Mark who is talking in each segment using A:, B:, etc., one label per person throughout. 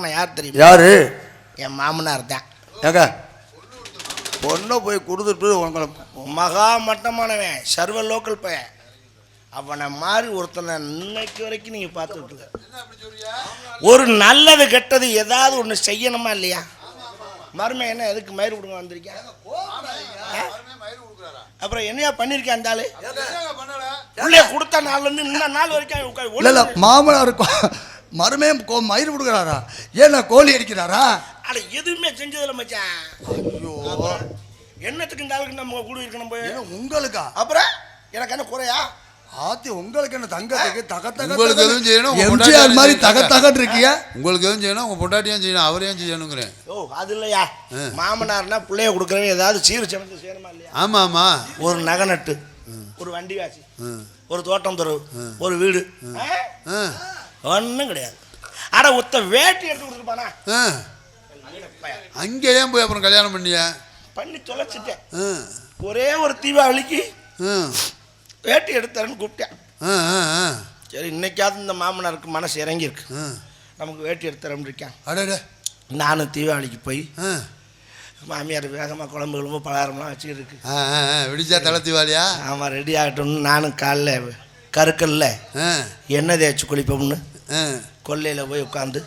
A: பார்க்கணும் யார் தெரியும்?
B: யாரு?
A: என் மாமனார் தான்.
B: ஏங்க? பொண்ணை போய் கொடுத்துட்டு உங்களை
A: மகா மட்டமானவன் சர்வ லோக்கல் பையன். அவனை மாதிரி ஒருத்தனை இன்னைக்கு வரைக்கும் நீங்கள் பார்த்துட்டு ஒரு நல்லது கெட்டது ஏதாவது ஒன்று செய்யணுமா இல்லையா? மருமை என்ன எதுக்கு மயிர் கொடுங்க வந்திருக்கேன் அப்புறம் என்னையா பண்ணியிருக்கேன் அந்த ஆளு? உள்ளே கொடுத்த நாள்ல இருந்து இன்ன நாள் வரைக்கும்
B: மாமனார் கோ- மருமே கோ- மயிர் கொடுக்குறாரா ஏன்னா கோழி அடிக்கிறாரா?
A: அட எதுவுமே செஞ்சதில்ல மச்சான்.
B: ஐயோ.
A: என்னத்துக்கு இந்த ஆளுக்கு நம்ம கூட இருக்கணும் போய்?
B: உங்களுக்கா?
A: அப்புறம் எனக்கு என்ன குறையா?
B: ஆத்தி உங்களுக்கு என்ன தங்கத்துக்கு? தக தக
C: உங்களுக்கு எதுவும் செய்யணும்,
B: எம்ஜிஆர் மாதிரி தக
C: செய்யணும்.
B: தகன்னு இருக்கிய?
C: உங்களுக்கு எதுவும் செய்யணும் உங்க பொண்டாட்டியும் செய்யணும் அவரையும் செய்யணுங்கிறேன்.
A: ஓ அது இல்லையா? மாமனார்னா பிள்ளைய கொடுக்குறவன் ஏதாவது சீர் சமைத்து செய்யணுமா இல்லையா?
C: ஆமா ஆமா.
A: ஒரு நகை நட்டு ஒரு வண்டி
C: ம்.
A: ஒரு தோட்டம் துறவு ஒரு வீடு.
C: ஆ,
A: ஒன்றும் கிடையாது. அட ஒத்த வேட்டி எடுத்து கொடுத்துருப்பானா.
C: அங்கே ஏன் போய் அப்புறம் கல்யாணம் பண்ணிய?
A: பண்ணி தொலைச்சிட்டேன். ஒரே ஒரு தீபாவளிக்கு வேட்டி எடுத்தாருன்னு கூப்பிட்டேன். சரி இன்னைக்காவது இந்த மாமனாருக்கு மனசு இறங்கியிருக்கு. நமக்கு வேட்டி எடுத்துறோம்னு இருக்கேன்.
C: அடடே
A: நானும் தீபாவளிக்கு போய் மாமியார் வேகமாக குழம்பு கிளம்பு பலகாரம்லாம் வச்சுக்கிட்டு இருக்கு.
C: விடிச்சா தலை தீவாளியா
A: ஆமாம் ரெடி ஆகட்டும்னு நானும் காலைல கருக்கல்ல. எண்ணெய் தேய்ச்சி குளிப்போம்னு. கொல்லையில் போய் உட்காந்து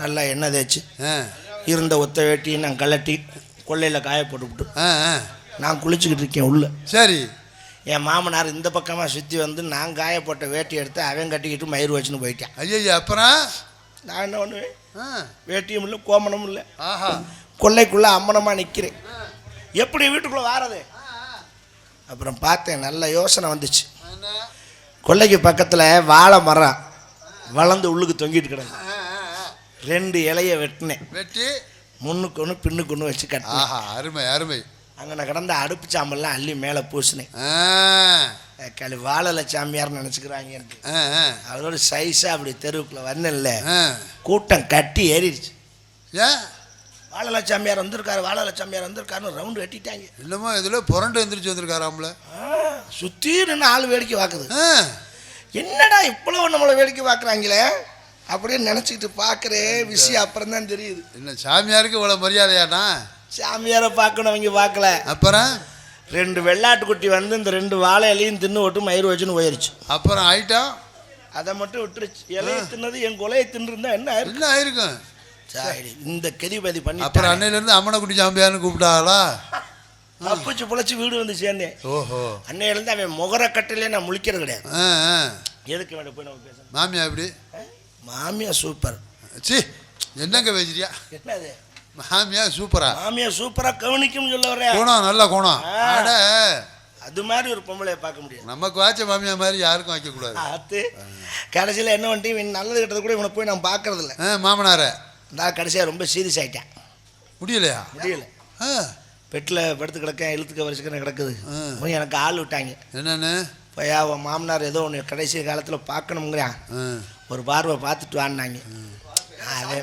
A: நல்லா எண்ணெய் தேய்ச்சி இருந்த ஒத்த வேட்டியை நான் கலட்டி கொல்லையில் காய போட்டுவிட்டு. நான் குளிச்சுக்கிட்டு இருக்கேன் உள்ள.
C: சரி.
A: என் மாமனார் இந்த பக்கமாக சுற்றி வந்து நான் காய போட்ட வேட்டி எடுத்து அவன் கட்டிக்கிட்டு மயிர் வச்சுன்னு போயிட்டேன்.
C: ஐயோ அப்புறம்?
A: நான் என்ன பண்ணுவேன்? வேட்டியும் இல்லை கோமணமும் இல்லை.
C: ஆஹா.
A: கொல்லைக்குள்ளே அம்மனமாக நிற்கிறேன் எப்படி வீட்டுக்குள்ளே வாரது? அப்புறம் பார்த்தேன் நல்ல யோசனை வந்துச்சு? கொல்லைக்கு பக்கத்தில் வாழை மரம். வளர்ந்து உள்ளுக்கு தொங்கிட்டு கிடக்கு. ரெண்டு இலைய வெட்டினேன்.
C: வெட்டி?
A: முன்னுக்கு ஒன்று பின்னுக்கு ஒன்று வச்சு கட்டினேன்.
C: ஆஹா அருமை அருமை.
A: அங்கே நான் கிடந்த அடுப்பு சாம்பல்லாம் அள்ளி மேலே பூசினேன். களி வாழலை சாமியார் நினச்சிக்கிறாங்க
C: ஆ,
A: அதோட சைஸாக அப்படி தெருவுக்குள்ள வந்தேன்ல. கூட்டம் கட்டி ஏறிடுச்சு.
C: ஏன்?
A: வாழலை சாமியார் வந்திருக்காரு வாழலை சாமியார் வந்திருக்காருன்னு ரவுண்டு வெட்டிட்டாங்க.
C: என்னமோ இதுல புரண்டு எந்திரிச்சு வந்திருக்காராம்ல.
A: சுற்றி நின்று ஆள் வேடிக்கை பார்க்குது என்னடா இவ்வளோ நம்மளை வேடிக்கை பார்க்குறாங்களே அப்படின்னு நினச்சிக்கிட்டு பார்க்குறே விஷயம் அப்புறம் தான் தெரியுது.
C: என்ன சாமியாருக்கு இவ்வளவு மரியாதையாட்டா
A: சாமியாரை பார்க்கணும் அவங்க பார்க்கல.
C: அப்புறம்?
A: ரெண்டு வெள்ளாட்டுக்குட்டி வந்து இந்த ரெண்டு வாழை இலையும் தின்னு விட்டு மயிர் வச்சுன்னு போயிருச்சு.
C: அப்புறம் ஐட்டம்
A: அதை மட்டும் விட்டுருச்சு. இலையை தின்னது என் கொலையை தின்னுருந்தா என்ன?
C: என்ன ஆயிருக்கும்?
A: சரி இந்த கெதிபதி பண்ணி
C: அப்புறம் அன்னையில இருந்து அம்மனை குட்டி சாம்பியான்னு கூப்பிட்டாங்களா
A: தப்பிச்சு புழைச்சி வீடு வந்து சேர்ந்தேன்.
C: ஓஹோ.
A: அன்னையிலேருந்து அவன் முகர கட்டிலே நான் முழிக்கிறது கிடையாது. எதுக்கு வேணும் போய் நம்ம பேசணும்?
C: மாமியா எப்படி?
A: மாமியா சூப்பர்.
C: சி என்னங்க பேசுறியா?
A: என்னது?
C: மாமியா சூப்பரா?
A: மாமியா சூப்பராக கவனிக்கும் சொல்ல வரேன்
C: குணம் நல்ல குணம்.
A: ஆ.
C: அட.
A: அது மாதிரி ஒரு பொம்பளைய பார்க்க முடியாது.
C: நமக்கு வாச்ச மாமியா மாதிரி யாருக்கும் வைக்கக்கூடாது
A: ஆத்து கடைசியில் என்ன பண்ணிட்டு இவன் நல்லது கெட்டது கூட இவனை போய் நான் பார்க்கறது இல்லை
C: ஆ மாமனார.
A: நான் கடைசியாக ரொம்ப சீரியஸ் ஆயிட்டேன்.
C: முடியலையா?
A: முடியல.
C: ஆ.
A: பெட்டில் படுத்து கிடக்கேன் இழுத்துக்க வரிசைக்கு கிடக்குது. போய் எனக்கு ஆள் விட்டாங்க.
C: என்னன்னு?
A: இப்போ அவன் மாமனார் ஏதோ ஒன்று கடைசி காலத்தில் பார்க்கணுங்கிறான். ஒரு பார்வை பார்த்துட்டு வான்னாங்க. அதே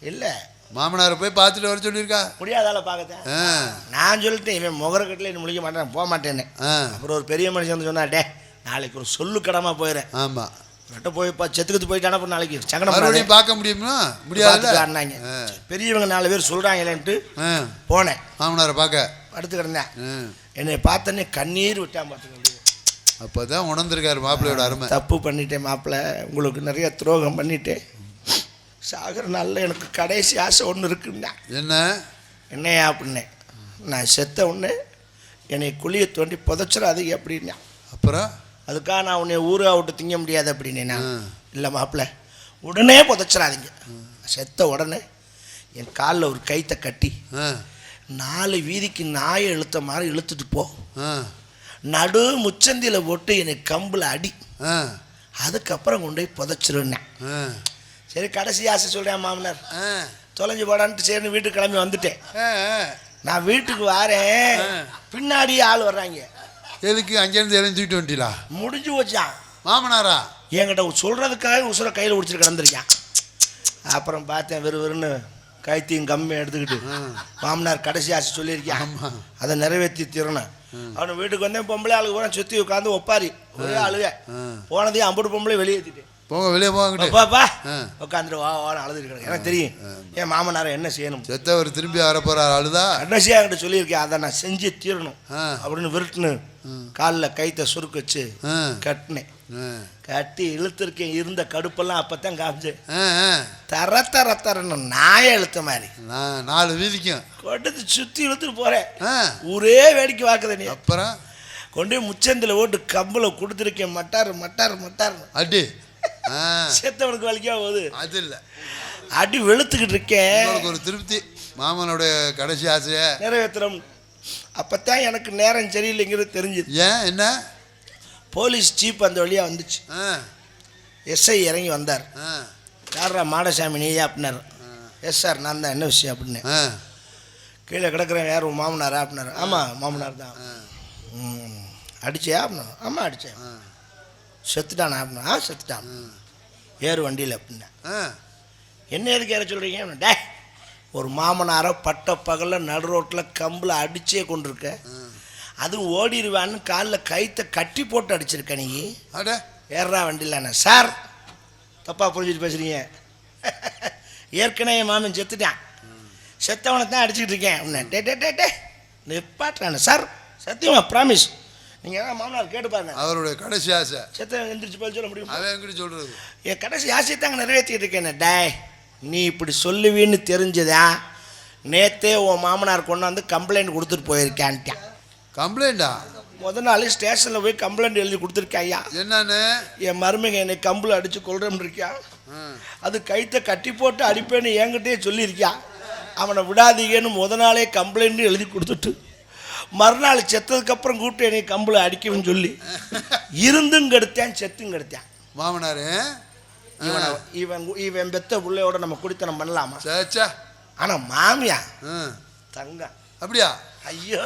A: இல்லை.
C: மாமனாரை போய் பார்த்துட்டு வர சொல்லியிருக்கா?
A: முடியாதால பார்க்கத்தேன்.
C: ஆ.
A: நான் சொல்லிட்டேன் இவன் முகரக்கட்டில் இன்னும் முழிக்க மாட்டேன் போக மாட்டேன்னு.
C: ஆ.
A: அப்புறம் ஒரு பெரிய மனுஷன் வந்து சொன்னா டே நாளைக்கு ஒரு சொல்லு கடமா போயிடுறேன்
C: ஆமாம்
A: அவர்கிட்ட போய் இப்போ செத்துக்கிட்டு போயிட்டானா அப்புறம் நாளைக்கு. சங்கடம்
C: மறுபடியும் பார்க்க முடியுமா? முடியாதுல்ல?
A: ஆடினாங்க
C: ஆ.
A: பெரியவங்க நாலு பேர் சொல்கிறாங்களேன்ட்டு போனேன்.
C: மாமனாரை பார்க்க?
A: படுத்து கிடந்தேன். என்னை பார்த்தோன்னே கண்ணீர் விட்டான் பார்த்துக்க
C: அப்போ தான் உணர்ந்திருக்காரு மாப்பிள்ளையோட அருமை.
A: தப்பு பண்ணிட்டேன் மாப்பிள்ளை. உங்களுக்கு நிறைய துரோகம் பண்ணிட்டேன். சாகர நாளில் எனக்கு கடைசி ஆசை ஒன்று இருக்குன்னா.
C: என்ன?
A: என்னையா அப்படின்னேன் நான் செத்த உடனே என்னை குழியை தோண்டி புதைச்சிடாதீங்க அப்படின்னா.
C: அப்புறம்?
A: அதுக்காக நான் உன்னை ஊரை விட்டு திங்க முடியாது அப்படின்னு. இல்லை மாப்பிள்ள உடனே புதைச்சிடாதீங்க. செத்த உடனே என் காலில் ஒரு கைத்தை கட்டி நாலு வீதிக்கு நாயை இழுத்த மாதிரி இழுத்துட்டு போ. நடு முச்சந்தியில் போட்டு என்னை கம்பில் அடி. அதுக்கப்புறம் கொண்டு போய் புதைச்சிருன்னேன்
C: ஆ.
A: சரி கடைசி ஆசை சொல்கிறேன் மாமனார். தொலைஞ்சு போடான்ட்டு சரி வீட்டுக்கு கிளம்பி வந்துட்டேன். நான் வீட்டுக்கு வாரேன்.
C: ஆ.
A: பின்னாடியே ஆள் வர்றாங்க.
C: எதுக்கு அங்கேருந்து எல்லாம் தூக்கிட்டு வந்துட்டீங்களா?
A: முடிஞ்சு வச்சான்
C: மாமனாரா?
A: என்கிட்ட சொல்கிறதுக்காக உசுரை கையில் பிடிச்சிட்டு கிடந்திருக்கான். அப்புறம் பார்த்தேன் வெறு வெறுன்னு கைத்தையும் கம்மியாக எடுத்துக்கிட்டு மாமனார் கடைசி ஆசை சொல்லியிருக்கேன். அதை நிறைவேற்றி தீரணும். அவனை வீட்டுக்கு வந்தேன் பொம்பளை ஆளுக்கு பூரா சுற்றி உட்காந்து ஒப்பாரி. ஒரே ஆளுக
C: ஆ.
A: போனதையும் அம்புட்டு பொம்பளை வெளியேற்றிட்டேன்
C: போங்க வெளியே போங்கிட்டு
A: பாப்பா. உட்காந்துட்டு வா வான்னு அழுதுட்டு கிடக்கு. எனக்கு தெரியும். என் மாமனாரை என்ன செய்யணும்?
C: செத்தவர் திரும்பி வரப்போறார் அழுதா?
A: கடைசியாக என்கிட்ட சொல்லியிருக்கேன். அதை நான் செஞ்சே தீரணும். அப்படின்னு விருட்டுன்னு காலில் கைத்தை சுருக்கு வச்சு. கட்டினேன். கட்டி இழுத்துருக்கேன். இருந்த கடுப்பெல்லாம்
C: ஆ, ஆ.
A: தர தர தரன்னு நாய இழுத்த மாதிரி.
C: நாலு வீதிக்கும்.
A: கொண்டு சுற்றி இழுத்துட்டு போறேன். ஊரே வேடிக்கை பார்க்குது நீ.
C: அப்புறம்?
A: கொண்டு முச்சந்தில் ஓட்டு கம்பில் கொடுத்துருக்கேன். மட்டார் மட்டார் மட்டார்
C: அடி.
A: செத்தவனுக்கு வலிக்கா போகுது.
C: அது இல்லை.
A: அடி வெளுத்துக்கிட்டு இருக்கேன்
C: ஒரு திருப்தி. மாமனுடைய கடைசி ஆசைய.
A: நிறைவேற்றுறோம் அப்பத்தான் எனக்கு நேரம் சரியில்லைங்கிறது தெரிஞ்சுது.
C: ஏன்? என்ன?
A: போலீஸ் ஜீப் அந்த வழியாக வந்துச்சு. எஸ்ஐ இறங்கி வந்தார். யாரா மாடசாமி நீயா அப்படின்னாரு எஸ் சார் நான் தான் என்ன விஷயம் அப்படின்னு கீழே கிடக்குறேன் யார்? மாமனாரா? அப்படின்னாரு ஆமாம் மாமனார் தான். அடிச்சியா? அப்படின்னா ஆமாம் அடித்தேன். செத்துட்டானா அப்படின்னா ஆ செத்துட்டான். ஏறு வண்டியில் அப்படின்னா.
C: ஆ.
A: என்ன எதுக்கு ஏற சொல்கிறீங்க டேய் ஒரு மாமனாரை பட்ட பகலில் நடு ரோட்டில் கம்பில் அடிச்சே கொண்டிருக்க. அதுவும் ஓடிடுவான்னு காலில் கைத்தை கட்டி போட்டு அடிச்சிருக்க நீ.
C: அட.
A: ஏறா வண்டியிலாண்ணே சார் தப்பாக புரிஞ்சுட்டு பேசுகிறீங்க ஏற்கனவே என் மாமன் செத்துட்டான். செத்தவனை தான் அடிச்சுக்கிட்டு இருக்கேன். அப்படின்னா டே டே டே டே நிப்பாட்டுறானே. சார் சத்தியமா ப்ராமிஸ் நீங்கள் ஏதாவது மாமனார் கேட்டு பாருங்க.
C: அவருடைய கடைசி ஆசை.
A: செத்த எந்திரிச்சு சொல்ல முடியுமா?
C: அவன் எங்கிட்ட சொல்றது.
A: என் கடைசி ஆசையை தாங்க நிறைவேற்றிட்டு இருக்கேன். டேய் நீ இப்படி சொல்லுவீன்னு தெரிஞ்சதா? நேத்தே உன் மாமனார் கொண்டாந்து கம்ப்ளைண்ட் கொடுத்துட்டு போயிருக்கான்ட்டான்
C: கம்ப்ளைண்டா
A: முத நாள் ஸ்டேஷனில் போய் கம்ப்ளைண்ட் எழுதி கொடுத்துருக்கேன் ஐயா.
C: என்னன்னு?
A: என் மருமக என்னை கம்பில் அடித்து கொள்றேன்னு இருக்கான்
C: ஆ.
A: அது கைத்தை கட்டி போட்டு அடிப்பேன்னு என்கிட்டயே சொல்லியிருக்கான் அவனை விடாதீங்கன்னு முத நாளே கம்ப்ளைண்ட் எழுதி கொடுத்துட்டு மறுநாள் செத்ததுக்கப்புறம் கூப்பிட்டு என்னை கம்பில் அடிக்கணும்னு சொல்லி இருந்தும் கெடுத்தேன் செத்தும் கெடுத்தேன்.
C: மாமனாரு
A: இவனை இவன் இவன் பெத்த பிள்ளையோட நம்ம குடித்தனம் பண்ணலாமா?
C: சேச்சா
A: ஆனால் மாமியா தங்கம்.
C: அப்படியா?
A: ஐயோ.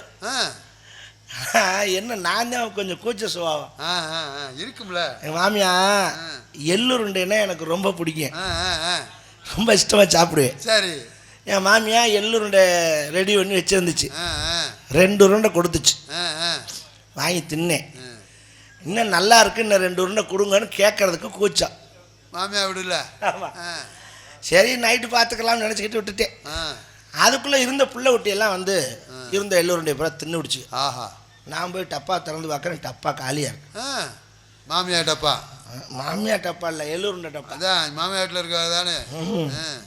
A: என்ன நான் தான் கொஞ்சம் கூச்ச சுபாவம்.
C: இருக்கும்ல.
A: எங்கள் மாமியா எள்ளுருண்டைன்னா எனக்கு ரொம்ப பிடிக்கும். ரொம்ப இஷ்டமாக சாப்பிடுவேன்.
C: சரி.
A: என் மாமியா எள்ளுருண்டை ரெடி பண்ணி வச்சுருந்துச்சு. ரெண்டு உருண்டை கொடுத்துச்சு. வாங்கி தின்னேன். இன்னும் நல்லா இருக்கு இன்னும் ரெண்டு உருண்டை கொடுங்கன்னு கேட்கறதுக்கு கூச்சம்
C: மாமியா விடல?
A: சரி நைட்டு பார்த்துக்கலாம்னு நினச்சிக்கிட்டு விட்டுட்டேன். அதுக்குள்ளே இருந்த புள்ள குட்டியெல்லாம் வந்து இருந்த எள்ளுருண்டை பூரா தின்னு விடுச்சு
C: ஆஹா.
A: நான் போய் டப்பா திறந்து பார்க்குறேன் டப்பா காலியாக இருக்கு.
C: ஆ. மாமியா டப்பா?
A: மாமியா டப்பா இல்லை எள்ளுருண்டை டப்பா.
C: அதான் வீட்டில் இருக்காது தானே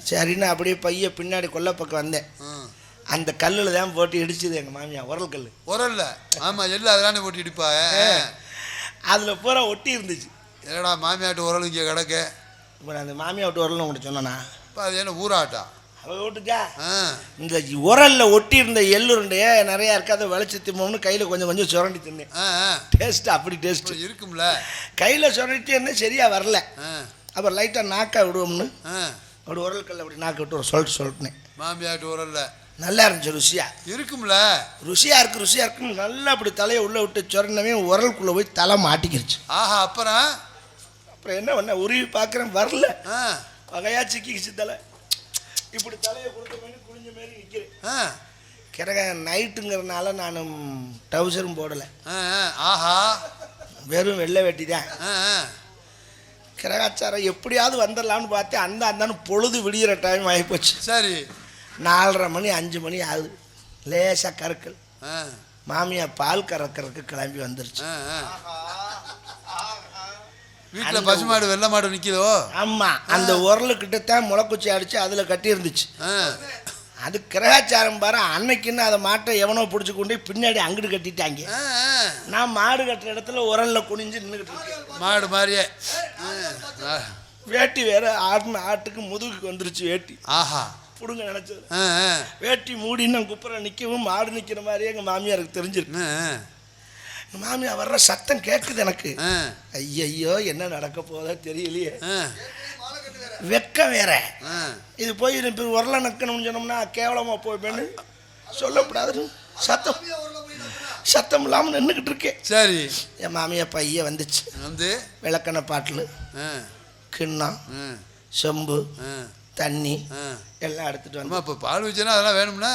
A: சரின்னு அப்படியே பைய பின்னாடி கொல்லை பக்கம் வந்தேன். அந்த கல்லில் தான் போட்டு இடிச்சுது எங்கள் மாமியா உரல் கல்
C: உரல்ல? ஆமா எல்லாம் அதெல்லாம் போட்டு இடிப்பா
A: அதில் பூரா ஒட்டி இருந்துச்சு.
C: என்னடா மாமியாட்டு உரல் இங்கே கிடக்க?
A: இப்போ நான் அந்த மாமியா விட்டு உரல்னு உங்கள்கிட்ட சொன்னேனா?
C: இப்போ அது என்ன ஊராட்டா
A: அவ விட்டுச்சா
C: ஆ.
A: இந்த உரலில் ஒட்டி இருந்த எள்ளுருண்டையே நிறையா இருக்கு அதை விளைச்சி திம்மோம்னு கையில் கொஞ்சம் கொஞ்சம் சுரண்டி தின்னேன். டேஸ்ட் அப்படி டேஸ்ட்
C: இருக்கும்ல.
A: கையில் சுரண்டிட்டு இருந்தேன் சரியாக வரல.
C: ஆ.
A: அப்புறம் லைட்டாக நாக்கா விடுவோம்னு. அப்படி உரல் கல்ல அப்படி நாக்க விட்டு சொல்லிட்டு சொல்லிட்டேன்
C: மாமியாட்டு உரல்ல.
A: நல்லா இருந்துச்சு ருசியா.
C: இருக்கும்ல.
A: ருசியா இருக்கு ருசியா இருக்குன்னு நல்லா அப்படி தலையை உள்ளே விட்டு சொரணவே உரலுக்குள்ளே போய் தலை மாட்டிக்கிருச்சு.
C: ஆஹா அப்புறம்?
A: அப்புறம் என்ன பண்ண? உருவி பார்க்குறேன் வரல. வகையா சிக்கிச்சு தலை. இப்படி தலையை கொடுத்த மாதிரி குனிஞ்ச மாதிரி நிற்கிறேன் கிடக்க நைட்டுங்கிறனால நான் டவுசரும் போடலை.
C: ஆஹா.
A: வெறும் வெள்ளை வெட்டி தான். கிரகாச்சாரம் எப்படியாவது வந்துடலாம்னு பார்த்தேன். அந்த அந்தான்னு பொழுது விடிகிற டைம் ஆகிப்போச்சு
C: சரி.
A: நாலரை மணி அஞ்சு மணி ஆகுது. லேசாக கறக்கல்.
C: ஆ.
A: மாமியா பால் கறக்கறதுக்கு கிளம்பி வந்துருச்சு.
C: வீட்டில் பசுமாடு வெள்ளை மாடு நிற்கிதோ
A: ஆமாம் அந்த உரலுக்கிட்ட தான் முளைக்குச்சி அடித்து அதில் கட்டி இருந்துச்சு அது கிரகாச்சாரம் பாரு அன்னைக்குன்னு அதை மாட்டை எவனோ பிடிச்சி கொண்டு போய் பின்னாடி அங்கிட்டு கட்டிட்டாங்க. நான் மாடு கட்டுற இடத்துல உரல்ல குனிஞ்சு நின்றுக்கிட்டு இருக்கேன்.
C: மாடு மாதிரியே.
A: வேட்டி வேற ஆடின ஆட்டுக்கு முதுகுக்கு வந்துருச்சு வேட்டி.
C: ஆஹா.
A: பிடுங்க நினச்சது. வேட்டி மூடின்னு நான் குப்புற நிற்கவும் மாடு நிற்கிற மாதிரியே எங்கள் மாமியாருக்கு தெரிஞ்சிருக்கு. எங்கள் மாமியார் வர்ற சத்தம் கேட்குது எனக்கு. ஐயையோ என்ன நடக்க போதோ தெரியலையே. வெக்கம் வேற. இது போய் இப்போ உரல நக்கணும்னு சொன்னோம்னா கேவலமாக போய்ப்பேன்னு சொல்லக்கூடாதுன்னு சத்தம் சத்தம் இல்லாமல் நின்றுக்கிட்டு இருக்கேன்.
C: சரி.
A: என் மாமியா பையன் வந்துச்சு.
C: வந்து?
A: விளக்கெண்ணெய் பாட்டில் கிண்ணம் செம்பு தண்ணி
C: ஆ.
A: எல்லாம் எடுத்துட்டு வந்து
C: அம்மா இப்போ பால் வச்சுன்னா அதெல்லாம் வேணும்னா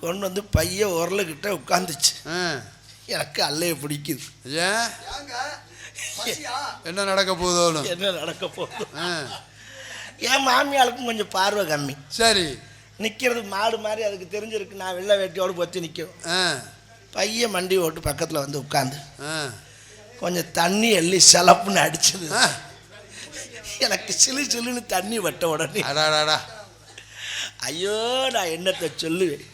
A: கொண்டு வந்து பையன் உரலுக்கிட்ட உட்காந்துச்சு
C: ஆ.
A: எனக்கு அல்லைய பிடிக்குது.
C: ஏன் என்ன நடக்க போதோன்னு
A: என்ன நடக்க போகுது?
C: ஆ,
A: என் மாமியாளுக்கும் கொஞ்சம் பார்வை கம்மி.
C: சரி.
A: நிற்கிறது மாடு மாதிரி அதுக்கு தெரிஞ்சிருக்கு. நான் வெள்ளை வேட்டியோடு பொத்தி நிற்கும்
C: ஆ,
A: பையன் மண்டி ஓட்டு பக்கத்தில் வந்து உட்காந்து
C: ஆ,
A: கொஞ்சம் தண்ணி எள்ளி சலப்புன்னு அடிச்சது.
C: ஆ.
A: எனக்கு சிலு சிலுன்னு தண்ணி வட்ட உடனே. ஐயோ நான் என்னத்தை சொல்லுவேன்?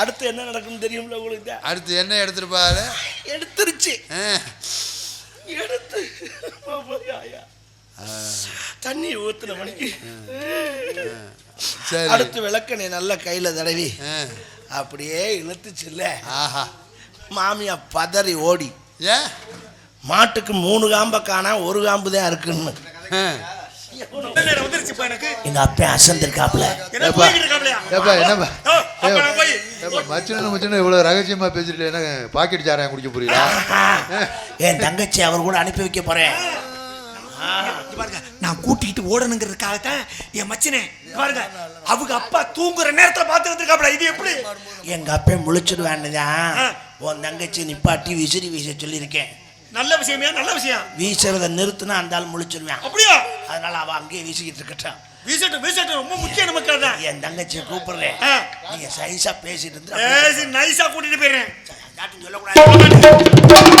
A: அடுத்து என்ன நடக்கும்னு தெரியும்ல உங்களுக்கு.
C: அடுத்து என்ன எடுத்துட்டு பாரு
A: எடுத்துருச்சு. எடுத்து. தண்ணி ஊத்துன மணிக்கு.
C: சரி.
A: அடுத்து விளக்கணை நல்ல கையில தடவி. அப்படியே இழுத்துச்சுல்ல. மாமியா பதறி ஓடி.
C: ஏன்
D: மாட்டுக்கு மூணு காம்ப காணா ஒரு காம்பு தான் இருக்குன்னு. எங்க அப்பா அசந்திருக்காப்ல
E: என்ன
F: ஏப்பா. என்னப்பா
E: ஓ, அப்ப நான் போய்
F: ஏப்பா மச்சனு மச்சனு இவ்வளவு ரகசியமா பேசிட்டு என்ன பாக்கெட் சாராயம் குடிக்க போறீங்களா?
D: என் தங்கச்சி அவர் கூட அனுப்பி வைக்க போறேன்.
E: பாருங்க. நான் கூட்டிக்கிட்டு ஓடணுங்கிறதுக்காகத்தான் என் மச்சினே பாருங்க. அவங்க அப்பா தூங்குற நேரத்துல வந்திருக்காப்ல இது எப்படி?
D: எங்க அப்பா முழிச்சிடுவான்னுதான்
E: ஆ.
D: உன் தங்கச்சி நிப்பாட்டி விசிறி வீச சொல்லியிருக்கேன்.
E: நல்ல விஷயமே நல்ல விஷயம்.
D: வீசுறத நிறுத்துனா அந்த ஆள் முழிச்சிடுவான்
E: அப்படியா?
D: அதனால அவ அங்கேயே வீசிக்கிட்டு இருக்கட்டும்.
E: வீசட்டும் வீசட்டும். ரொம்ப முக்கியம் நமக்கு அதான்.
D: என் தங்கச்சியை கூப்பிடுறேன். நீங்க சைஸா பேசிட்டு இருந்து
E: ஏசி நைஸா கூட்டிட்டு போயிடுறேன்.
D: சொல்லக்கூடாது.